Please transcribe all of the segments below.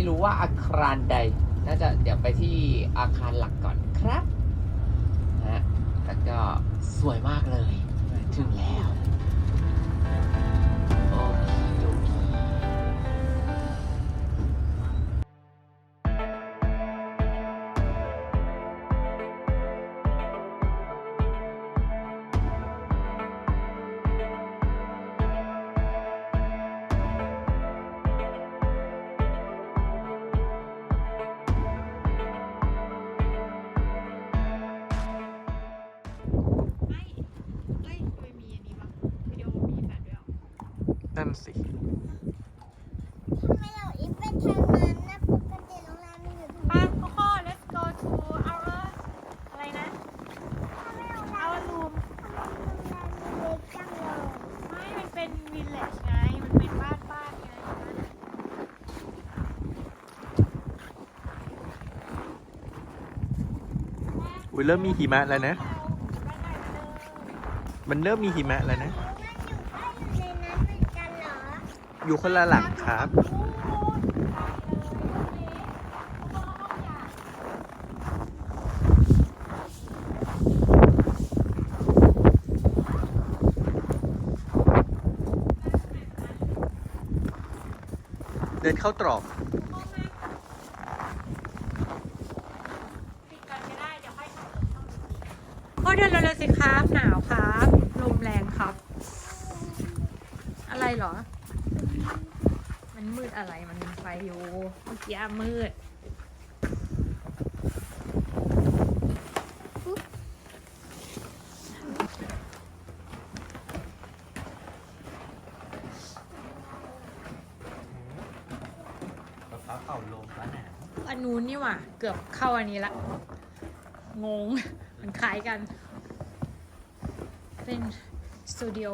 ไม่รู้ว่าอาคารใด น่าจะเดี๋ยวไปที่อาคารหลักก่อนครับนะฮะแล้วก็สวยมากเลย ถึงแล้ว นั่นสิทำไมเราอีฟไปทางนั้นนะปกติโรงแรมมันอยู่ทางไปนั้นโคโค่ let's go to our อะไรนะ ทำไมโรงแรม our room ทำไมโรงแรมมันเล็กจังเลยไม่มันเป็น village ไง มันเป็นบ้านบ้านไงอุ้ยเริ่มมีหิมะแล้วนะบ้านไหนเลยมันเริ่มมีหิมะแล้วนะ อยู่คนละหลังครับ เดินเข้าตรอกปิดก่อนก็ได้เดี๋ยวค่อยถ่ายโอ้เดินเร็วๆสิครับ หนาวครับ ลมแรงครับ อะไรเหรอ มันมืดอะไร มันมีไฟอยู่ เมื่อกี้มืดฟ้าเป่าลมฟ้าหนาวอันนู้นนี่หว่า เกือบเข้าอันนี้ละ งง มันคล้ายกัน เป็นสตูดิโอ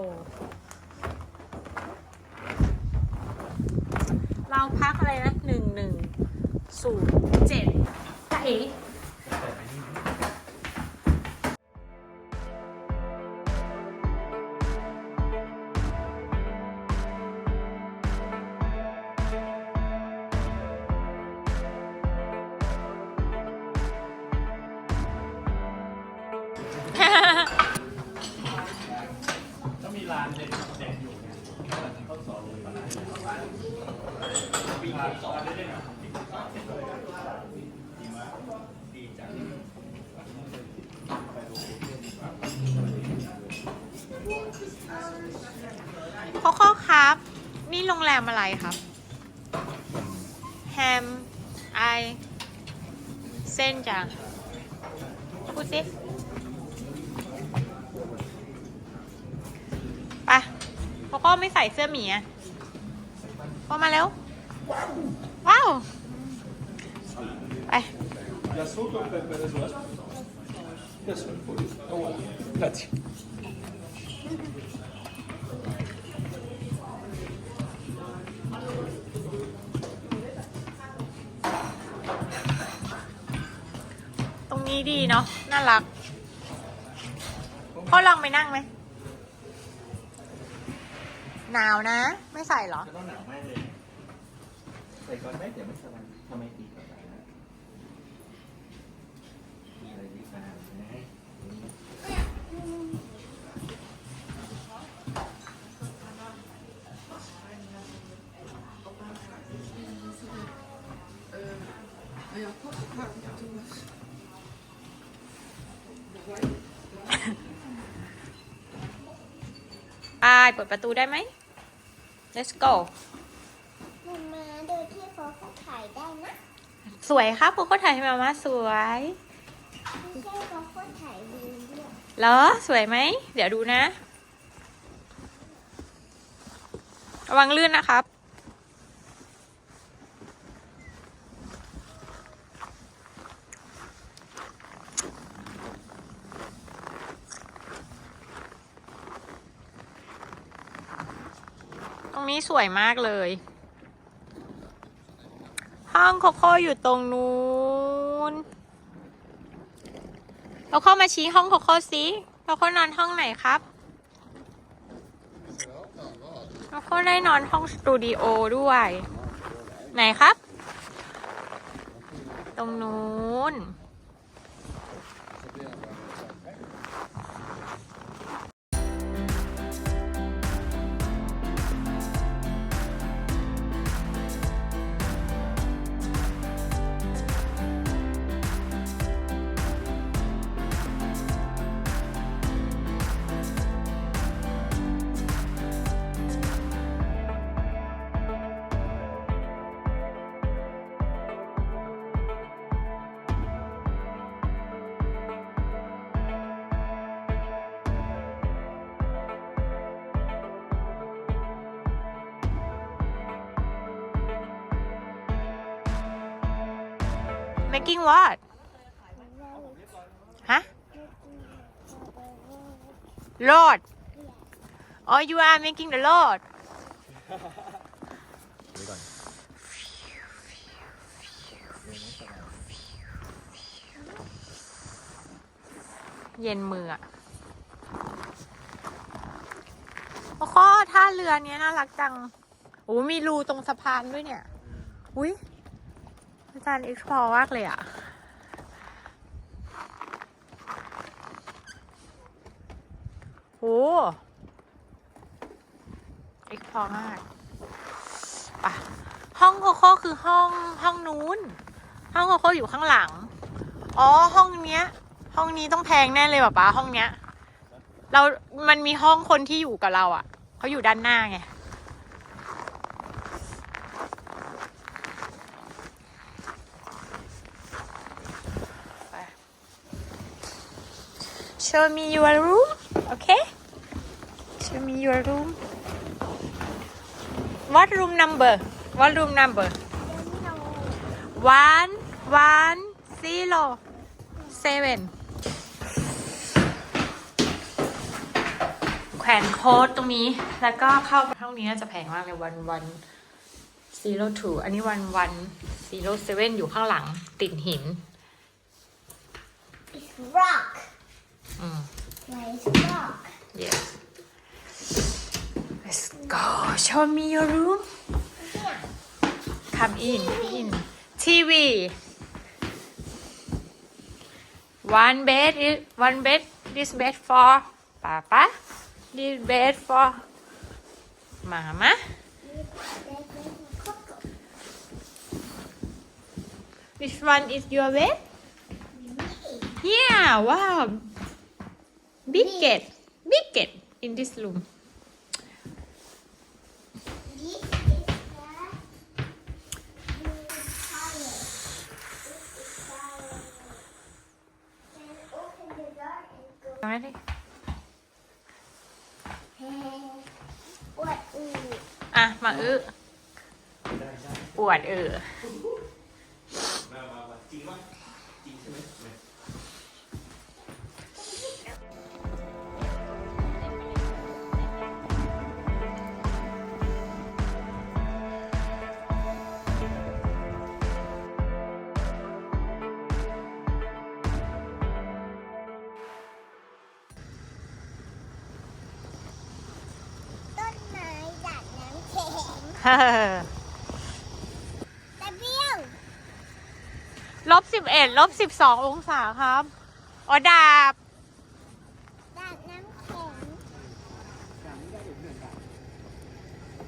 เราพักอะไรนะหนึ่งหนึ่งศูนย์เจ็ดจ้เอ๋ก็มีร้านเด็กๆอยู่เนี่ยเขาสอนเลยว่า โคโค่ครับ นี่โรงแรมอะไรครับ แฮม ไอ เส้นจังพูดสิไปโคโค่ไม่ใส่เสื้อหมีอะพอมาแล้ว ว้าวไปตรงนี้ดีเนาะน่ารักพ่อลองไปนั่งไหม หนาวนะ ไม่ใส่เหรอ จะต้องหนาวมากเลย ใส่ก่อนไหมเดี๋ยวไม่สบายทำไมตีก่อนนะตีอะไรดีกว่านะ ไปเปิดประตูได้ไหม let's go มันมาโดยที่ เขาก็ถ่ายได้นะสวยครับพวกเขาถ่ายให้มามาสวยไม่ใช่เขาก็ถ่ายวิวด้วยเหรอสวยไหม เดี๋ยวดูนะ ระวังลื่นนะครับ ตรงนี้สวยมากเลยห้ องโคโค่อยู่ตรงนู้นเราเข้ามาชี้ห้องโคโค่สิเราเข้านอนห้องไหนครับเราเข้าได้นอนห้องสตูดิโอด้วย ไหนครับ ตรงนู้น making what ฮะ Lord Oh you are making the Lord เย็นมืออะโอ้โหท่าเรือเนี้ยน่ารักจังโอ้มีรูตรงสะพานด้วยเนี่ย อุ้ย อาจาร explore มากเลยอะโอ้ explore มากปะห้องโคโค่คือห้องห้องนู้น ห้องโคโค่อยู่ข้างหลัง อ๋อ ห้องเนี้ย ห้องนี้ต้องแพงแน่เลยป่ะป๊าห้องเนี้ย เรา มันมีห้องคนที่อยู่กับเราอะ่ะเขาอยู่ด้านหน้าไง Show me your room okay Show me your room What room number What room number one one zero seven แขวนโค้ดตรงนี้ แล้วก็เข้าไปห้องนี้น่าจะแพงมากเลยวันวัน zero two อันนี้วันวัน zero seven อยู่ข้างหลังติดหิน It's rock อืม Why is rock yes let's go. Show me your room. Here come in in. TV one bed is one bed this bed for Papa this bed for Mama. Which one is your bed? Yeah wow biggest biggest in this room This is the blue toilet. This is shower. Then open the door and go. Ready? What is อะ มาอื้อปวดเออ มามามาจริงมั้ยจริงใช่ไหม ตะเบียงลบสิบเอ็ดลบสิบสององศาครับ อ๋อดาบดัดน้ำแข็ง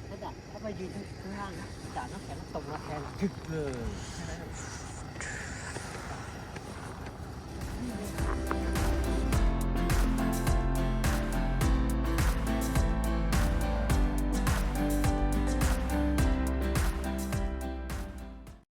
ถ้าดับถ้าไปยืนข้างล่างนะจ่าน้ำแข็งตกมาแทนถึกเลย